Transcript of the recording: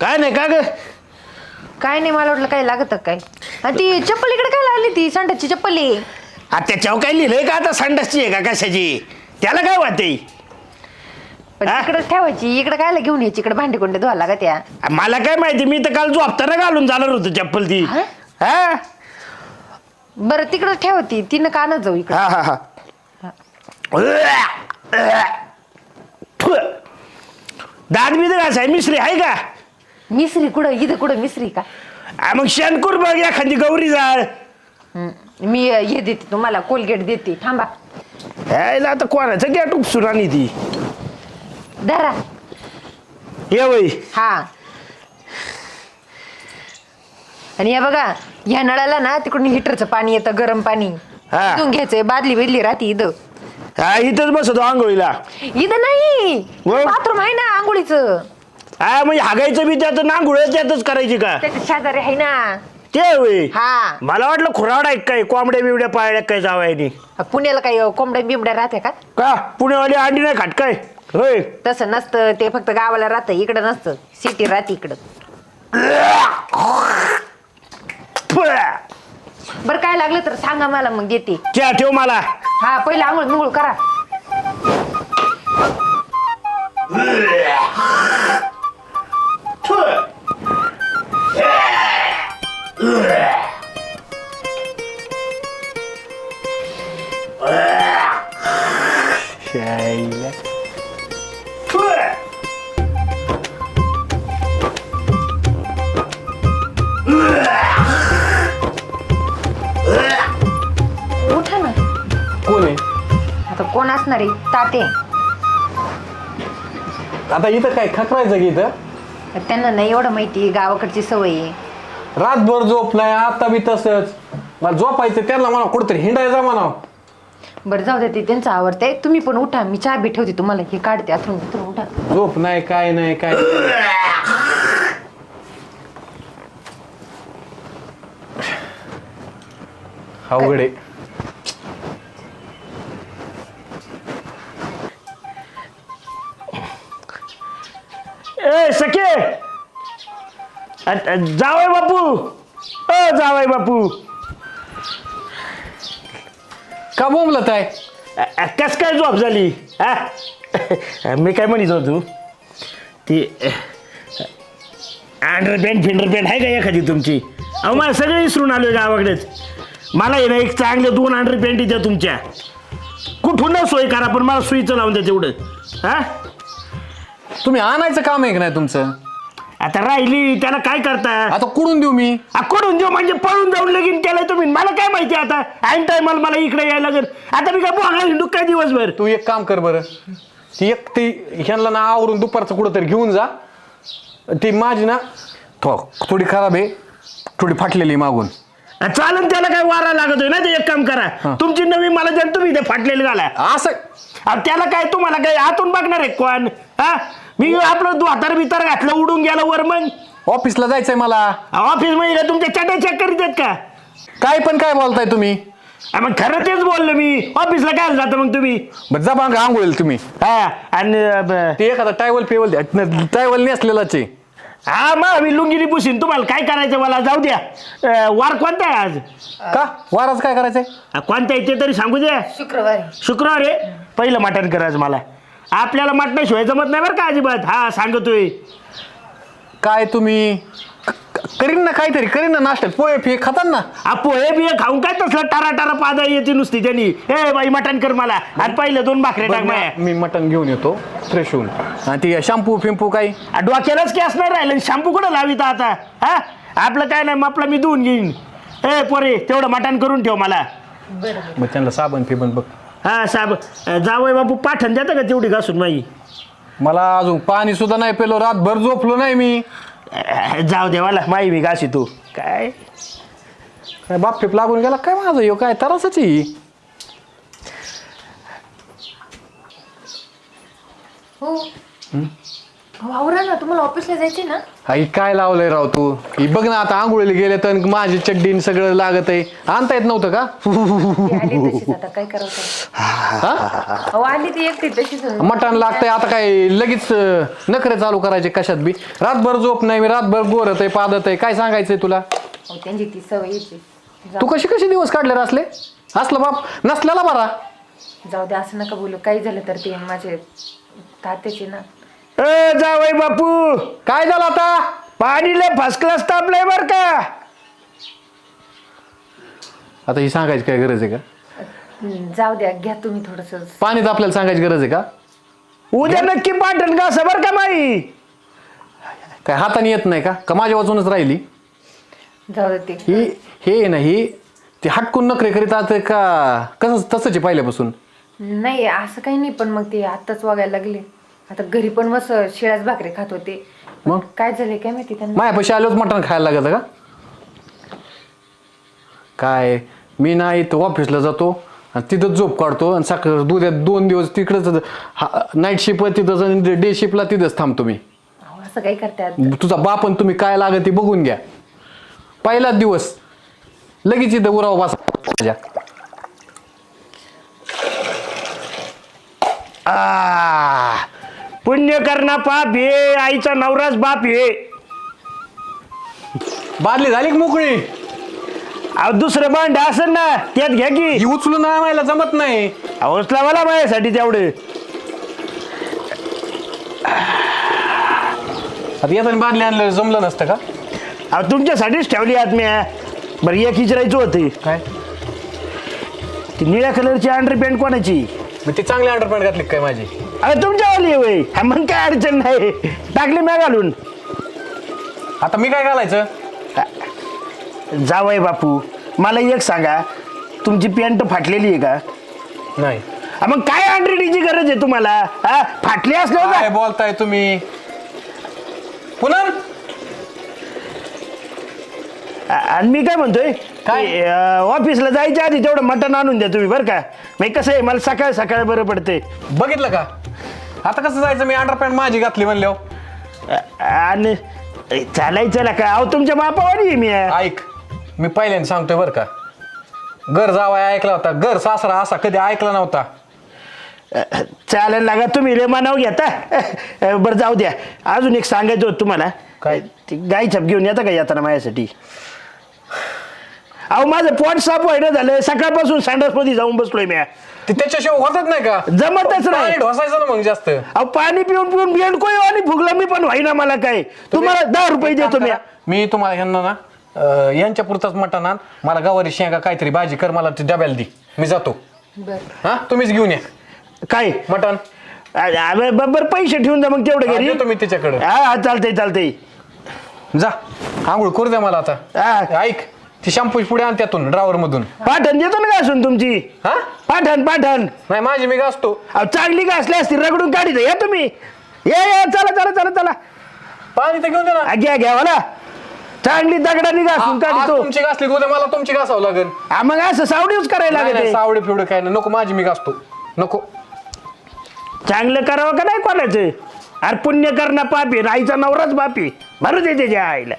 काय नाही का ग? काय नाही मला वाटलं काय लागत काय? आणि ती चप्पल इकडे काय लागली ती संडाची चप्पल आहे? आ त्याच्यावर काय लिहिलंय का आता? संडासची आहे का कशाची? त्याला काय वाटते पण हा? तिकडे ठेवायची इकडे काय घेऊन यायची? इकडे भांडी कोंडे धुवा लागत या मला काय माहिती मी तर काल झोपताना घालून जाणार होतो चप्पल ती. हा? हा? बरं तिकडे ठेवती तिनं का न जाऊ इकडे. हा हा हा. दात बी घासाय मिश्री आहे का? मिसरी कुठं? इथं कुठं मिसरी का? आ, मग शनकूर बघ एखादी गौरी जाळ हम्म. मी अं, हे देते तुम्हाला कोलगेट देते. थांबा. यायला आता कोणाचं गॅट उपसून आणि ती? धरा. ये वय. हा. आणि हे बघा ह्या नळाला ना तिकडून हिटरचं पाणी येतं गरम पाणी. हा. इथून घ्यायचंय बादली बिदली राहते इथं. हा इथंच बसतो आंघोळीला. इथं नाही. मग? बाथरूम आहे ना आंघोळीचं. हा म्हणजे हागायचं बी त्यात नांगुळ त्यातच करायची का? त्याच्या शेजारी आहे ना. ते हा. मला वाटलं खुरावडा आहे काय कोंबड्या बिवड्या पाळल्या काय जावायनी. पुण्याला काही अं, कोंबड्या बिबड्या राहते का? का? पुणेवाली अंडी नाही खात काय? होय. तसं नसतं ते फक्त गावाला राहतं इकडं नसतं. सिटी राहते इकडं. बरं काय लागलं तर सांगा मला मग देते चहा ठेव मला. हा पहिलं आंघोळ मिंगोळ करा शाईला. कोण आहे? आता कोण असणार आहे? ताते आता इथं काय खकरायचं की इथं? त्यांना नाही एवढं माहिती गावाकडची सवय आहे. रातभर झोप नाही आता बी तसंच. मला झोपायचं त्यांना म्हणा कुठेतरी हिंडायचं म्हणा बरं जाऊ दे ते त्यांचं आवडते तुम्ही पण उठा मी चहा बी ठेवते तुम्हाला हे काढते अथरून उठा उठा. झोप नाही काय नाही. काय? अवघड आहे. ए सखे जावय बापू. अ जावय बापू. का बोंबलत आहे? कस काय झोप झाली? हा? मी काय म्हणत होतो ती अंडरपॅन्ट फिंडरपॅन्ट आहे का एखादी तुमची? अहो मला सगळे विसरून आलो गावाकडेच. मला आहे ना एक चांगले दोन अंडरपॅन्ट द्या तुमच्या. कुठून ना सोय करा पण मला सुईचं लावून द्या तेवढं. हा? तुम्ही आणायचं काम आहे का नाही तुमचं. आता राहिली त्याला काय करता? आता कुठून देऊ मी. अकोडून देऊ म्हणजे पळून जाऊन लगीन केलंय तुम्ही. मला काय माहिती आता? ऐन टायमाला मला इकडे यायला लागेल. आता मी काय हिंडू काय दिवसभर. तू एक काम कर बरं. ती एक ती ह्यांना ना आवरून दुपारचं कुठंतरी घेऊन जा. ती माझी ना थो थोडी खराब आहे. थोडी फाटलेली आहे मागून. आ, चालन त्याला काय वारा लागतोय ना ते एक काम करा. तुमची नवी मला न तुम्ही ते फाटलेले घाला. असं. आ, त्याला काय तुम्हाला काय आतून बघणार आहे कोण? हा? मी आपलं द्वातार बितार घातलं उडून गेलं वर मग. ऑफिसला जायचंय मला. ऑफिसमध्ये का तुमच्या चट्या चेक करीत आहेत का? काय पण काय बोलताय तुम्ही? आ, मग खरं तेच बोललो मी. ऑफिसला काय जातं मग तुम्ही? बरं जा बांग आंघोळीला तुम्ही. हा आणि अ, ब- ते एखादा टायवल पेवल द्या. टायवल नेसलेलाच आहे. हा मग मी लुंगिनी पुसीन तुम्हाला काय करायचं मला? जाऊ द्या. अ, वार कोणता आहे आज? का? वाराच काय करायचंय? आ, कोणता आहे ते तरी सांगू द्या. शुक्रवारी. शुक्रवार? आहे पहिलं मटण करायचं मला. आपल्याला मटणाशिवाय जमत नाही बरं का अजिबात. हा सांगतोय. काय तुम्ही? क- क- करीन ना काहीतरी करीन ना नाश्त्यात पोहे फे खातात ना. हे बिये खाऊन काय तसलं टारा टारा पादा येते नुसती त्यांनी. हे बाई मटण कर मला. आणि पहिलं दोन भाकरे टाक बरं, माया मी मटण घेऊन येतो फ्रेश होऊन. आणि ती शॅम्पू फिंपू काही? आ, डोक्यालाच केस नाही राहिलं. शॅम्पू कुठं लावित आता? हा? आपलं काय नाही आपलं मी धुवून घेईन. ए पोरे तेवढं मटण करून ठेव मला. मग त्यांना साबण फिबन बघ. हा साहेब जावय बापू पाठण देता का तेवढी घासून माई? मला अजून पाणी सुद्धा नाही पेलो रातभर झोपलो नाही मी. अ, जाऊ दे मला माई बी घासी तू. काय? काय बाप फिप लागून गेला? काय माझं यो काय तरसच आहे हो? वावरा ना तुम्हाला ऑफिसला जायचे ना? आई काय लावलंय राव तू? ही बघ ना आता आंघोळीला गेले तर माझी चड्डीन सगळं लागत आहे. आणता येत नव्हतं का? ती आली तशीच आता काय करावं हा? अहो आली ती एकटी तशीच. मटण लागतंय आता काय लगेच अं, नखरे चालू करायचे कशात बी? रातभर झोप नाही मी रातभर गोरत आहे पादत आहे. काय सांगायचंय तुला? अहो, त्यांची ती सवय यायची तू. कशी कशी दिवस काढले रे असले असलं बाप नसल्याला बरा. जाऊ दे असं नका बोलू. काही झालं तर ते माझे तात्याचे ना. ए जावई बापू. काय झालं आता? पाणीला फर्स्ट क्लास तापलाय बर का? आता ही सांगायची काय गरज आहे का? जाऊ द्या घ्या तुम्ही थोडस. पाणीच आपल्याला सांगायची गरज आहे का? उद्या नक्की पाठण का असं बर का माई? काय हाताने येत नाही का? का माझ्या वाचूनच राहिली? जाऊ दे ते. ही हे आहे ना ही ती हटकून नखरे करीत आता का? कसं तसंच आहे पहिल्यापासून? नाही असं काही नाही पण मग ते आत्ताच वागायला लागले. आता घरी पण मस्त शिळ्याच भाकरी खात होते. मग? काय झाले काय माहिती त्यांना? माझ्यापाशी आलोच मटण खायला लागत का? काय? मी ना इथं ऑफिसला जातो आणि तिथंच झोप काढतो आणि सकाळ दुध्यात दोन दिवस तिकडंच नाईट शिप तिथंच आणि डे शिपला तिथंच थांबतो मी. अहो, असं काही करतात तुझा बाप आणि तुम्ही काय लागत ते बघून घ्या. पहिलाच दिवस. लगेच इथं उराव बसा. माझ्या. आ पुण्य करणा पाप हे आईचा नवराच बाप हे. बादली झाली की मोकळी? अहो दुसरं भांड असेल ना त्यात घ्या की. ही उचलून आणायला जमत नाही. हौसला मला माझ्यासाठी तेवढं. आता येताना बादली आणलं जमलं नसतं का? अहो तुमच्यासाठीच ठेवली आत मी बरं एक विचारायचं होतं. काय? ती निळ्या कलरची अंडर पॅन्ट कोणाची? मग ती चांगली अंडरपॅन्ट घातली का काय माझी? अरे तुमच्यावाली वय. मग काय अडचण नाही. टाकली मी घालून. आता मी काय घालायचं? जावय बापू. मला एक सांगा तुमची पॅन्ट फाटलेली आहे का? नाही. हा, मग काय अंडरटीची गरज आहे तुम्हाला? हा फाटली असल्यावर काय? बोलताय तुम्ही? पुन्हा आ- आणि मी काय म्हणतोय? काय? ते, अं, ऑफिसला जायच्या आधी तेवढं मटण आणून द्या तुम्ही बरं का? मग कसं आहे मला सकाळ सकाळ बरं पडते बघितलं का? आता कसं जायचं? मी अंडरपॅन्ट माझी घातली म्हणल्यावर आणि ए, चालायचं ना काय? अहो तुमच्या बापावानी आहे मी. ऐक मी पहिल्यांदा सांगतोय बरं का. घर जावाय ऐकला होता. घर सासरा असा कधी ऐकला नव्हता. चालेल लागा तुम्ही रे मानाव घेता बरं जाऊ द्या. अजून एक सांगायचं होतं तुम्हाला. काय? ती गाई छाप घेऊन येता का येताना माझ्यासाठी? अहो माझं पोट साफ व्हायला झालं सकाळपासून संडासमध्ये जाऊन बसलोय मी. ते त्याच्याशिवाय होतच नाही का? जमतच नाही. पाणी ढोसायचं ना मग जास्त. अहो पाणी पिऊन पिऊन बेंडकोय आणि फुगला मी पण व्हायना मला काय. तुम्हाला दहा रुपये देतो मी. मी तुम्हाला ह्यांना ना अं, यांच्या पुरताच मटण आण. मला गवारी शेंगा काहीतरी भाजी कर मला ते डब्याला दे. मी जातो. बर. हा? तुम्हीच घेऊन या. काय? मटण. अरे, अरे, बरोबर पैसे ठेवून जा मग तेवढं घरी. मी तिच्याकडे हा हा चालतंय चालतंय. जा. आंघोळ करू द्या मला आता. हा. ऐक. ती शॅम्पूची पुढे आण त्यातून ड्रावर मधून. पाठण देतो ना का असून तुमची. हा? पाठण पाठण. नाही माझी मी घासतो. अहो चांगली का असली असती रगडून काढी या तुम्ही. ये ये चला चला चला चला. पाणी तर घेऊन दे ना. आ, घ्या घ्या मला चांगली दगडानी घासून आ- आज काढतो तुमची घासली उद्या मला तुमची घासावं लागेल. हा, मग असं सावडीच करायला नाही, नाही, लागते सावडे फिवडे काय नाही. नको माझी मी घासतो. नको. चांगलं करावं का नाही कोणाचं? अरे पुण्य करणं पापी राईचा नवराच बापी. भरू दे त्याच्या आईला.